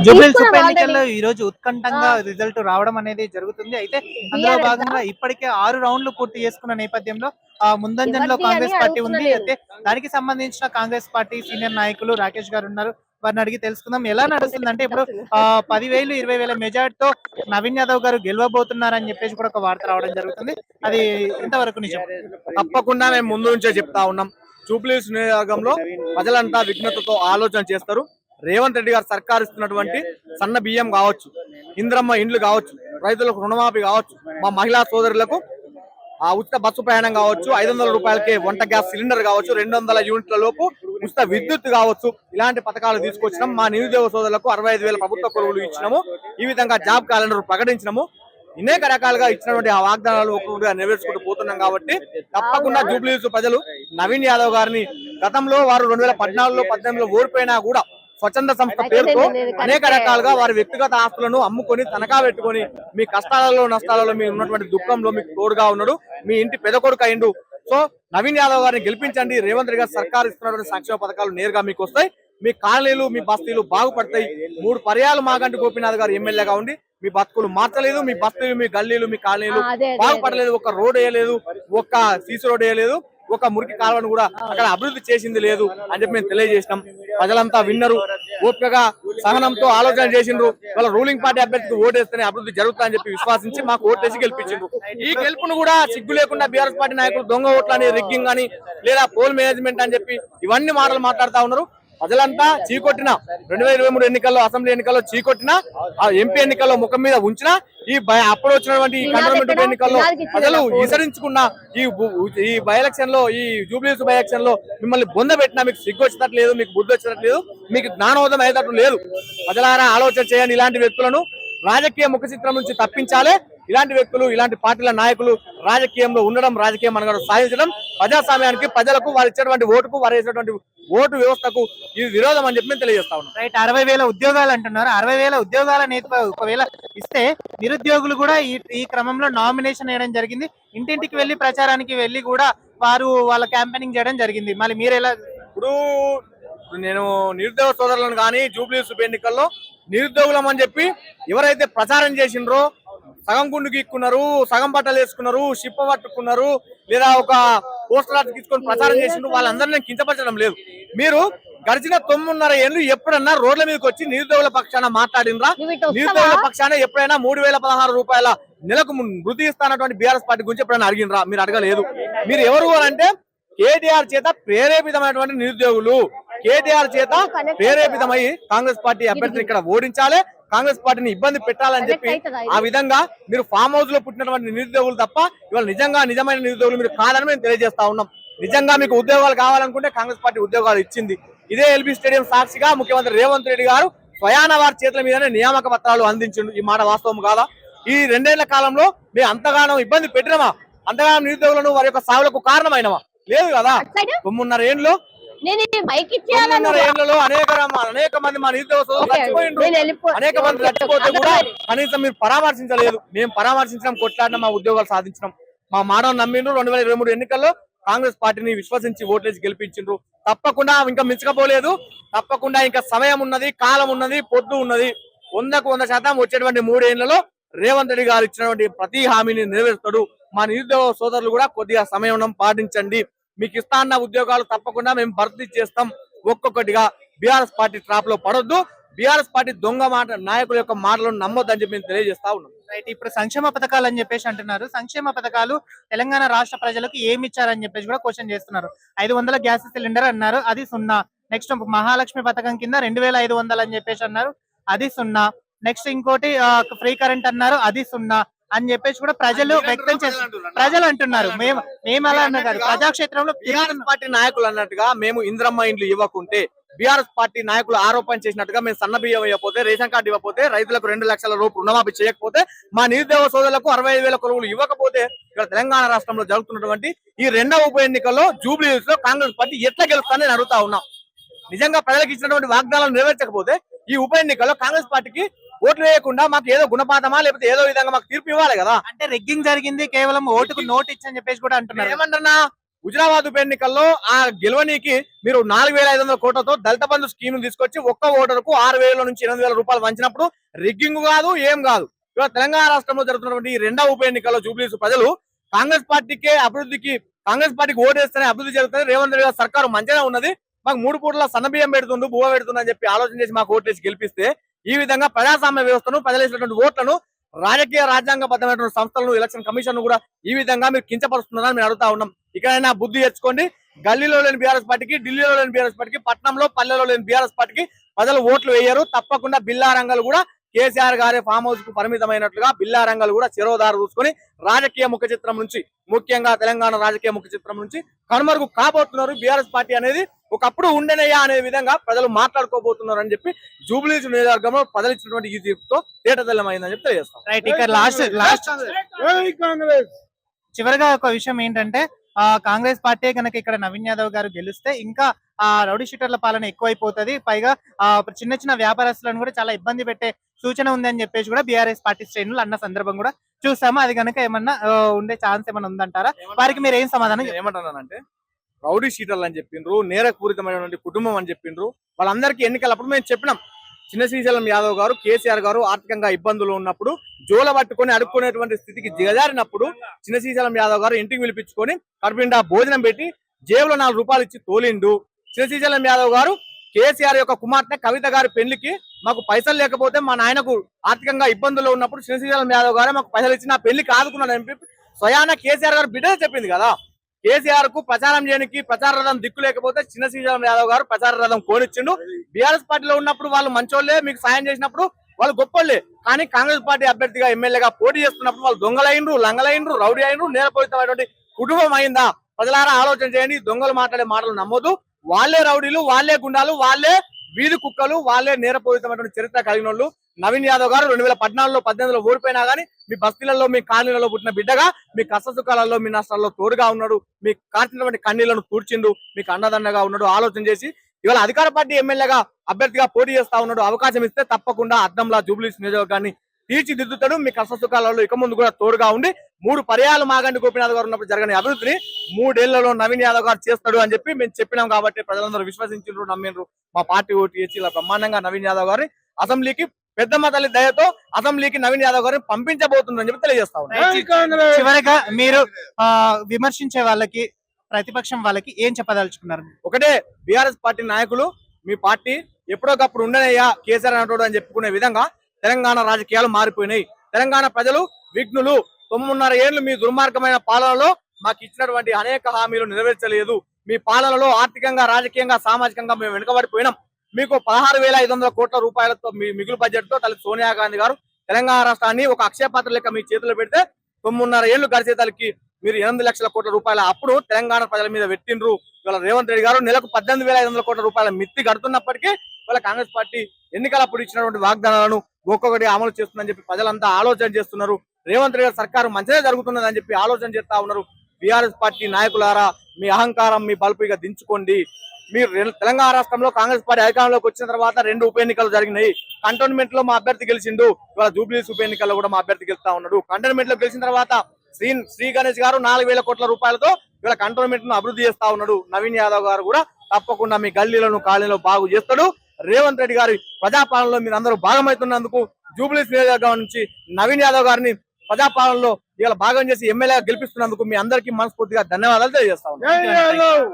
ఉప ఎన్నికల్లో ఈ రోజు ఉత్కంఠంగా రిజల్ట్ రావడం అనేది జరుగుతుంది. అయితే అందులో భాగంగా ఇప్పటికే ఆరు రౌండ్లు పూర్తి చేసుకున్న నేపథ్యంలో ఆ ముందంజలో కాంగ్రెస్ పార్టీ ఉంది అయితే దానికి సంబంధించిన కాంగ్రెస్ పార్టీ సీనియర్ నాయకులు రాకేష్ గారు ఉన్నారు. వారిని అడిగి తెలుసుకుందాం. ఎలా నడుస్తుంది అంటే ఇప్పుడు ఆ పదివేలు ఇరవై వేల మెజార్టీతో నవీన్ యాదవ్ గారు గెలవబోతున్నారని చెప్పేసి కూడా ఒక వార్త రావడం జరుగుతుంది. అది ఇంతవరకు నిజం? తప్పకుండా మేము ముందు నుంచే చెప్తా ఉన్నాం. జూబ్లీస్ నియోజకవర్గంలో ప్రజలంతా విఘ్నతతో ఆలోచన చేస్తారు. రేవంత్ రెడ్డి గారు సర్కారు ఇస్తున్నటువంటి సన్న బియ్యం కావచ్చు ఇంద్రమ్మ ఇండ్లు కావచ్చు రైతులకు రుణమాఫీ కావచ్చు మా మహిళా సోదరులకు ఆ ఉచిత బస్సు ప్రయాణం కావచ్చు ఐదు వందల రూపాయలకే వంట గ్యాస్ సిలిండర్ కావచ్చు రెండు వందల యూనిట్ల లోపు ఉచిత విద్యుత్ కావచ్చు ఇలాంటి పథకాలు తీసుకొచ్చినాం. మా నిరుద్యోగ సోదరులకు అరవై ఐదు వేల ప్రభుత్వ కొలువులు ఇచ్చినాము. ఈ విధంగా జాబ్ క్యాలెండర్ ప్రకటించినాము. అనేక రకాలుగా ఇచ్చినటువంటి ఆ వాగ్దానాలు ఒక్కొక్కటిగా నెరవేర్చుకుంటూ పోతున్నాం కాబట్టి తప్పకుండా జూబ్లీస్ ప్రజలు నవీన్ యాదవ్ గారిని గతంలో వారు రెండు వేల పద్నాలుగులో పద్దెనిమిదిలో ఓడిపోయినా కూడా స్వచ్ఛంద సంస్థ పేరుతో అనేక రకాలుగా వారి వ్యక్తిగత ఆస్తులను అమ్ముకొని తనఖా పెట్టుకొని మీ కష్టాలలో నష్టాలలో మీ ఉన్నటువంటి దుఃఖంలో మీకు తోడుగా ఉన్నాడు. మీ ఇంటి పెద్ద కొడుకు అయిండు. సో నవీన్ యాదవ్ గారిని గెలిపించండి. రేవంత్ రెడ్డి గారు సర్కార్ ఇస్తున్నటువంటి సంక్షేమ పథకాలు నేరుగా మీకు వస్తాయి. మీ కాలనీలు మీ బస్తీలు బాగుపడతాయి. మూడు పర్యాలు మాగంటి గోపీనాథ్ గారు ఎమ్మెల్యేగా ఉండి మీ బతుకులు మార్చలేదు. మీ బస్తీలు మీ గల్లీలు మీ కాలనీలు బాగుపడలేదు. ఒక రోడ్ వేయలేదు. ఒక్క సీసీ రోడ్ వేయలేదు. ఒక మురికి కాలువను కూడా అక్కడ అభివృద్ధి చేసింది లేదు అని చెప్పి మేము తెలియజేసినాం. ప్రజలంతా విన్నరు. ఓపికగా సహనంతో ఆలోచన చేసిండ్రు. వాళ్ళ రూలింగ్ పార్టీ అభ్యర్థికి ఓటేస్తేనే అభివృద్ధి జరుగుతుందని చెప్పి విశ్వాసించి మాకు ఓటేసి గెలిపించిండ్రు. ఈ గెలుపును కూడా సిగ్గు లేకుండా బీఆర్ఎస్ పార్టీ నాయకులు దొంగ ఓట్లని రిగ్గింగ్ అని లేదా పోల్ మేనేజ్మెంట్ అని చెప్పి ఇవన్నీ మాటలు మాట్లాడుతా ఉన్నారు. ప్రజలంతా చీకొట్టిన రెండు వేల ఇరవై మూడు ఎన్నికల్లో అసెంబ్లీ ఎన్నికల్లో చీకొట్టిన ఆ ఎంపీ ఎన్నికల్లో ముఖం మీద ఉంచిన ఈ అప్పుడు వచ్చినటువంటి కంటోన్మెంట్ ఎన్నికల్లో ప్రజలు విసరించుకున్న ఈ ఈ బై ఎలక్షన్లో ఈ జూబ్లీస్ బై ఎలక్షన్లో మిమ్మల్ని బొంద పెట్టినా మీకు సిగ్గు వచ్చేటట్లేదు మీకు బుద్ధి వచ్చేటట్లేదు మీకు జ్ఞానోదయం అయ్యేటట్టు లేదు. ప్రజలారా ఆలోచన చేయండి ఇలాంటి వ్యక్తులను. రాజకీయ ముఖ చిత్రం నుంచి తప్పించాలి ఇలాంటి వ్యక్తులు ఇలాంటి పార్టీల నాయకులు రాజకీయంలో ఉండడం రాజకీయం మనగడ సాధించడం ప్రజాస్వామ్యానికి ప్రజలకు వారు ఇచ్చేటువంటి ఓటుకు వారు ఇచ్చినటువంటి ఓటు వ్యవస్థకు ఇది విరోధం అని చెప్పి తెలియజేస్తా ఉన్నాం. రైట్ అరవై వేల ఉద్యోగాలు అంటున్నారు. అరవై వేల ఉద్యోగాల నేత ఒకవేళ ఇస్తే నిరుద్యోగులు కూడా ఈ ఈ క్రమంలో నామినేషన్ వేయడం జరిగింది. ఇంటింటికి వెళ్ళి ప్రచారానికి వెళ్ళి కూడా వారు వాళ్ళ క్యాంపెయినింగ్ చేయడం జరిగింది. మళ్ళీ మీరు ఎలా ఇప్పుడు నేను నిరుద్యోగ సోదరులను కానీ జూబ్లీస్ ఉప ఎన్నికల్లో నిరుద్యోగులం అని చెప్పి ఎవరైతే ప్రచారం చేసిండ్రో సగం గుండు గీక్కున్నారు సగం బట్టలు వేసుకున్నారు షిప్ప పట్టుకున్నారు లేదా ఒక పోస్టర్ తీసుకొని ప్రచారం చేసిండ్రు వాళ్ళందరినీ నేను కించపరచడం లేదు. మీరు గడిచిన తొమ్మిదిన్నర ఏళ్ళు ఎప్పుడన్నా రోడ్ల మీదకి వచ్చి నిరుద్యోగుల పక్షాన మాట్లాడినరా నిరుద్యోగుల పక్షాన ఎప్పుడైనా మూడు వేల పదహారు రూపాయల నెలకు వృద్ధి ఇస్తానటువంటి బీఆర్ఎస్ పార్టీ గురించి ఎప్పుడైనా అడిగినరా మీరు అడగలేదు. మీరు ఎవరు అంటే కేటీఆర్ చేత ప్రేరేపితమైనటువంటి నిరుద్యోగులు. కేటీఆర్ చేత ప్రేరేపితమై కాంగ్రెస్ పార్టీ అభ్యర్థిని ఇక్కడ ఓడించాలి. కాంగ్రెస్ పార్టీని ఇబ్బంది పెట్టాలని చెప్పి ఆ విధంగా మీరు ఫామ్ హౌస్లో పుట్టినటువంటి నిరుద్యోగులు తప్ప ఇవాళ నిజంగా నిజమైన నిరుద్యోగులు మీరు కాదని మేము తెలియజేస్తా ఉన్నాం. నిజంగా మీకు ఉద్యోగాలు కావాలనుకుంటే కాంగ్రెస్ పార్టీ ఉద్యోగాలు ఇచ్చింది. ఇదే ఎల్బీ స్టేడియం సాక్షిగా ముఖ్యమంత్రి రేవంత్ రెడ్డి గారు స్వయాన వారి చేతుల మీదనే నియామక పత్రాలు అందించిండు. ఈ మాట వాస్తవం కాదా? ఈ రెండేళ్ళ కాలంలో మేము అంతగానో ఇబ్బంది పెట్టినమా? అంతగానో నిరుద్యోగులను వారి యొక్క సావులకు కారణమైనవా లేదు కదా? తొమ్మిదిన్నర ఏండ్లు నేను ఇచ్చేయాలని ఏళ్ళలో అనేక మంది మా నిరుద్యోగ అనేక మంది చచ్చిపోతే కూడా కనీసం మీరు పరామర్శించలేదు. మేము పరామర్శించడం కొట్లాడిన మా ఉద్యోగాలు సాధించడం మా మానవ నమ్మిండ్రు. రెండు వేల ఇరవై మూడు ఎన్నికల్లో కాంగ్రెస్ పార్టీని విశ్వసించి ఓట్లేసి గెలిపించిండ్రు. తప్పకుండా ఇంకా మించకపోలేదు తప్పకుండా ఇంకా సమయం ఉన్నది కాలం ఉన్నది పొద్దు ఉన్నది. వందకు వంద శాతం వచ్చేటువంటి మూడేళ్ళలో రేవంత్ రెడ్డి గారు ఇచ్చినటువంటి ప్రతి హామీని నెరవేరుస్తాడు. మా నిరుద్యోగ సోదరులు కూడా కొద్దిగా సమయం పాటించండి. మీకు ఇస్తా అన్న ఉద్యోగాలు తప్పకుండా మేము భర్తీ చేస్తాం. ఒక్కొక్కటిగా బీఆర్ఎస్ పార్టీ ట్రాప్లో పడొద్దు. బీఆర్ఎస్ పార్టీ దొంగ మాట నాయకుల యొక్క మాటలను నమ్మొద్దని చెప్పి మేము తెలియజేస్తా ఉన్నాం. రైట్ ఇప్పుడు సంక్షేమ పథకాలు అని చెప్పేసి అంటున్నారు. సంక్షేమ పథకాలు తెలంగాణ రాష్ట్ర ప్రజలకు ఏమి ఇచ్చారని చెప్పేసి కూడా క్వశ్చన్ చేస్తున్నారు. ఐదు వందల గ్యాస్ సిలిండర్ అన్నారు అది సున్నా. నెక్స్ట్ మహాలక్ష్మి పథకం కింద రెండు వేల ఐదు వందలు అని చెప్పేసి అన్నారు అది సున్నా. నెక్స్ట్ ఇంకోటి ఫ్రీ కరెంట్ అన్నారు అది సున్నా. అని చెప్పేసి కూడా ప్రజలు వ్యక్తం చేస్తున్నారు ప్రజలు అంటున్నారు. మేము మేము అలా అన్న కాదు. ప్రజాక్షేత్రంలో బీఆర్ఎస్ పార్టీ నాయకులు అన్నట్టుగా మేము ఇంద్రమ్మ ఇండ్లు ఇవ్వకుంటే బీఆర్ఎస్ పార్టీ నాయకులు ఆరోపణ చేసినట్టుగా మేము సన్న బియ్యం ఇవ్వకపోతే రేషన్ కార్డు ఇవ్వకపోతే రైతులకు రెండు లక్షల రూపాయలు రుణమాఫీ చేయకపోతే మా నిరుద్యోగ సోదరులకు అరవై ఐదు వేల కొలువులు ఇవ్వకపోతే ఇక్కడ తెలంగాణ రాష్ట్రంలో జరుగుతున్నటువంటి ఈ రెండవ ఉప ఎన్నికల్లో జూబ్లీస్లో కాంగ్రెస్ పార్టీ ఎట్లా గెలుస్తుందని అడుగుతా ఉన్నాం. నిజంగా ప్రజలకు ఇచ్చినటువంటి వాగ్దానాలు నెరవేర్చకపోతే ఈ ఉప ఎన్నికల్లో కాంగ్రెస్ పార్టీకి ఓట్లు వేయకుండా మాకు ఏదో గుణపాఠమా లేకపోతే ఏదో విధంగా మాకు తీర్పు ఇవ్వాలి కదా? అంటే రెగ్గింగ్ జరిగింది కేవలం ఓటుకు నోట్ ఇచ్చని చెప్పేసి కూడా అంటున్నారు. ఏమంటున్నా? హుజరాబాద్ ఉప ఎన్నికల్లో ఆ గెలవనీకి మీరు నాలుగు వేల ఐదు వందల కోట్లతో దళిత బంధు స్కీమ్ తీసుకొచ్చి ఒక్క ఓటర్కు ఆరు వేల నుంచి ఎనిమిది వేల రూపాయలు వంచినప్పుడు రిగ్గింగ్ కాదు ఏం కాదు. ఇవాళ తెలంగాణ రాష్ట్రంలో జరుగుతున్నటువంటి ఈ రెండవ ఉప ఎన్నికల్లో జూబ్లీస్ ప్రజలు కాంగ్రెస్ పార్టీకే అభివృద్ధికి కాంగ్రెస్ పార్టీకి ఓటేస్తేనే అభివృద్ధి జరుగుతుంది. రేవంత్ రెడ్డి గారి సర్కారు మంచిగా ఉన్నది. మాకు మూడు పూటల సన్న బియ్యం పెడుతుండు బువ్వ పెడుతుండు అని చెప్పి ఆలోచన చేసి మాకు ఓట్లేసి గెలిపిస్తే ఈ విధంగా ప్రజాస్వామ్య వ్యవస్థను ప్రజలేసినటువంటి ఓట్లను రాజకీయ రాజ్యాంగబద్ధమైనటువంటి సంస్థలను ఎలక్షన్ కమిషన్ కూడా ఈ విధంగా మీరు కించపరుస్తున్నారని మేము అడుగుతా ఉన్నాం. ఇక్కడైనా బుద్ధి తెచ్చుకోండి. గల్లీలో లేని బీఆర్ఎస్ పార్టీకి ఢిల్లీలో లేని బీఆర్ఎస్ పార్టీకి పట్నంలో పల్లెలో లేని బీఆర్ఎస్ పార్టీకి ప్రజలు ఓట్లు వేయరు. తప్పకుండా బిల్లారంగాలు కూడా కేసీఆర్ గారి ఫామ్ హౌస్కు పరిమితమైనట్లుగా బిల్లారంగాలు కూడా చిరోదారు చూసుకొని రాజకీయ ముఖ చిత్రం నుంచి ముఖ్యంగా తెలంగాణ రాజకీయ ముఖ చిత్రం నుంచి కనుమరుగు కాబోతున్నారు. బీఆర్ఎస్ పార్టీ అనేది ఒకప్పుడు ఉండేనయ్యా అనే విధంగా ప్రజలు మాట్లాడుకోబోతున్నారు అని చెప్పి జూబ్లీస్ నియోజకవర్గంలో ప్రజలు ఇచ్చినటువంటి ఈ తీర్పుతో తేటతెల్లమైందని చెప్పి తెలియజేస్తాం. రైట్ ఇక్కడ లాస్ట్ లాస్ట్ చివరిగా ఒక విషయం ఏంటంటే ఆ కాంగ్రెస్ పార్టీ కనుక ఇక్కడ నవీన్ యాదవ్ గారు గెలిస్తే ఇంకా ఆ రౌడీ షీటర్ల పాలన ఎక్కువైపోతది. పైగా ఆ చిన్న చిన్న వ్యాపారస్తులను కూడా చాలా ఇబ్బంది పెట్టే సూచన ఉంది అని చెప్పేసి కూడా బీఆర్ఎస్ పార్టీ శ్రేణులు అన్న సందర్భం కూడా చూసాము. అది కనుక ఏమన్నా ఉండే ఛాన్స్ ఏమన్నా ఉందంటారా? వారికి మీరు ఏం సమాధానం నేను ఏమంటున్నానంటే రౌడీ షీటర్లు అని చెప్పిండ్రు నేరపూరితమైనటువంటి కుటుంబం అని చెప్పిండ్రు వాళ్ళందరికీ ఎన్నికలప్పుడు మేము చెప్పినాం. చిన్న శ్రీశైలం యాదవ్ గారు కేసీఆర్ గారు ఆర్థికంగా ఇబ్బందులు ఉన్నప్పుడు జోల పట్టుకొని అడుక్కునేటువంటి స్థితికి దిగజారినప్పుడు చిన్న శ్రీశైలం యాదవ్ గారు ఇంటికి పిలిపించుకొని కడుపునిండా భోజనం పెట్టి జేబులో నాలుగు రూపాయలు ఇచ్చి తోలిండు. శ్రీశైలం యాదవ్ గారు కేసీఆర్ యొక్క కుమార్తె కవిత గారి పెళ్ళికి మాకు పైసలు లేకపోతే మా నాయనకు ఆర్థికంగా ఇబ్బందుల్లో ఉన్నప్పుడు చిన్న యాదవ్ గారు మాకు పైసలు ఇచ్చి నా పెళ్ళికి ఆదుకున్నాడని చెప్పి స్వయాన కేసీఆర్ గారు బిడ్డ చెప్పింది కదా. కేసీఆర్కు ప్రచారం చేయడానికి ప్రచార రథం దిక్కు లేకపోతే చిన్న శ్రీజలం యాదవ్ గారు ప్రచార రథం కోనిచ్చిండు. బీఆర్ఎస్ పార్టీలో ఉన్నప్పుడు వాళ్ళు మంచోళ్ళే మీకు సాయం చేసినప్పుడు వాళ్ళు గొప్పలే కానీ కాంగ్రెస్ పార్టీ అభ్యర్థిగా ఎమ్మెల్యేగా పోటీ చేస్తున్నప్పుడు వాళ్ళు దొంగలైనరు లంగలైనరు రౌడీ అయినరు నేరపూరితమైనటువంటి కుటుంబం అయిందా? ప్రజలారా ఆలోచన చేయండి. దొంగలు మాట్లాడే మాటలు నమ్మొద్దు. వాళ్ళే రౌడీలు వాళ్ళే గుండాలు వాళ్ళే వీధి కుక్కలు వాళ్ళే నేరపూరితమైనటువంటి చరిత్ర కలిగిన వాళ్ళు నవీన్ యాదవ్ గారు రెండు వేల పద్నాలుగులో పద్దెనిమిదిలో ఓడిపోయినా గానీ మీ బస్తీలలో మీ కాలనీలలో పుట్టిన బిడ్డగా మీ కష్ట సుఖాలలో మీ నష్టాల్లో తోడుగా ఉన్నాడు. మీ కాచినటువంటి కన్నీళ్ళను తూర్చిండు మీకు అండదండగా ఉన్నాడు. ఆలోచన చేసి ఇవాళ అధికార పార్టీ ఎమ్మెల్యేగా అభ్యర్థిగా పోటీ చేస్తా ఉన్నాడు. అవకాశం ఇస్తే తప్పకుండా అద్దంలా జూబ్లీస్ నియోజకవర్గాన్ని తీర్చిదిద్దుతాడు. మీ కష్ట సుఖాలలో ఇక ముందు కూడా తోడుగా ఉండి మూడు పర్యాలు మాగండి గోపీనాథ్ గారు ఉన్నప్పుడు జరగని అభివృద్ధిని మూడేళ్ళలో నవీన్ యాదవ్ గారు చేస్తాడు అని చెప్పి మేము చెప్పినాం కాబట్టి ప్రజలందరూ విశ్వసించారు నమ్మిండ్రు. మా పార్టీ ఓటు చేసి ఇలా బ్రహ్మాండంగా నవీన్ యాదవ్ గారిని అసెంబ్లీకి పెద్దమ్మ తల్లి దయతో అసెంబ్లీకి నవీన్ యాదవ్ గారిని పంపించబోతుందని చెప్పి తెలియజేస్తా ఉన్నాం. చివరిగా మీరు ఆ విమర్శించే వాళ్ళకి ప్రతిపక్షం వాళ్ళకి ఏం చెప్పదలుచుకున్నారు? ఒకటే బీఆర్ఎస్ పార్టీ నాయకులు మీ పార్టీ ఎప్పుడోకప్పుడు ఉండనయ్యా కేసీఆర్ అంటాడు అని చెప్పుకునే విధంగా తెలంగాణ రాజకీయాలు మారిపోయినాయి. తెలంగాణ ప్రజలు విఘ్నులు. తొమ్మిదిన్నర ఏళ్ళు మీ దుర్మార్గమైన పాలనలో మాకు ఇచ్చినటువంటి అనేక హామీలు నెరవేర్చలేదు. మీ పాలనలో ఆర్థికంగా రాజకీయంగా సామాజికంగా మేము వెనుకబడిపోయినాం. మీకు పదహారు వేల ఐదు వందల కోట్ల రూపాయలతో మీ మిగులు బడ్జెట్తో తల్లి సోనియా గాంధీ గారు తెలంగాణ రాష్ట్రాన్ని ఒక అక్షయపాత్ర లెక్క మీ చేతిలో పెడితే తొమ్మిదిన్నర ఏళ్ళు గడిచేతలకి మీరు ఎనిమిది లక్షల కోట్ల రూపాయల అప్పుడు తెలంగాణ ప్రజల మీద పెట్టిండ్రు. ఇవాళ రేవంత్ రెడ్డి గారు నెలకు పద్దెనిమిది వేల ఐదు వందల కోట్ల రూపాయల మిత్తి కడుతున్నప్పటికీ ఇవాళ కాంగ్రెస్ పార్టీ ఎన్నికలప్పుడు ఇచ్చినటువంటి వాగ్దానాలను ఒక్కొక్కటి అమలు చేస్తుందని చెప్పి ప్రజలంతా ఆలోచన చేస్తున్నారు. రేవంత్ రెడ్డి సర్కారు మంచిగా జరుగుతున్నది అని చెప్పి ఆలోచన చేస్తా ఉన్నారు. బీఆర్ఎస్ పార్టీ నాయకులారా మీ అహంకారం మీ బలుపు ఇక దించుకోండి. మీరు తెలంగాణ రాష్ట్రంలో కాంగ్రెస్ పార్టీ అధికారంలోకి వచ్చిన తర్వాత రెండు ఉప ఎన్నికలు జరిగినాయి. కంటోన్మెంట్లో మా అభ్యర్థి గెలిచిండు. ఇవాళ జూబ్లీస్ ఉప ఎన్నికల్లో కూడా మా అభ్యర్థి గెలుస్తా ఉన్నాడు. కంటోన్మెంట్లో గెలిచిన తర్వాత శ్రీ శ్రీ గణేష్ గారు నాలుగు వేల కోట్ల రూపాయలతో ఇవాళ కంటోన్మెంట్ను అభివృద్ధి చేస్తా ఉన్నాడు. నవీన్ యాదవ్ గారు కూడా తప్పకుండా మీ గల్లీలను కాలనీలో బాగు చేస్తాడు. రేవంత్ రెడ్డి గారి ప్రజాపాలనలో మీరు అందరూ భాగమవుతున్నందుకు జూబ్లీస్ నియోజకవర్గం నుంచి నవీన్ యాదవ్ గారిని ప్రజాపాలనలో ఇవాళ భాగం చేసి ఎమ్మెల్యేగా గెలిపిస్తున్నందుకు మీ అందరికీ మనస్ఫూర్తిగా ధన్యవాదాలు తెలియజేస్తా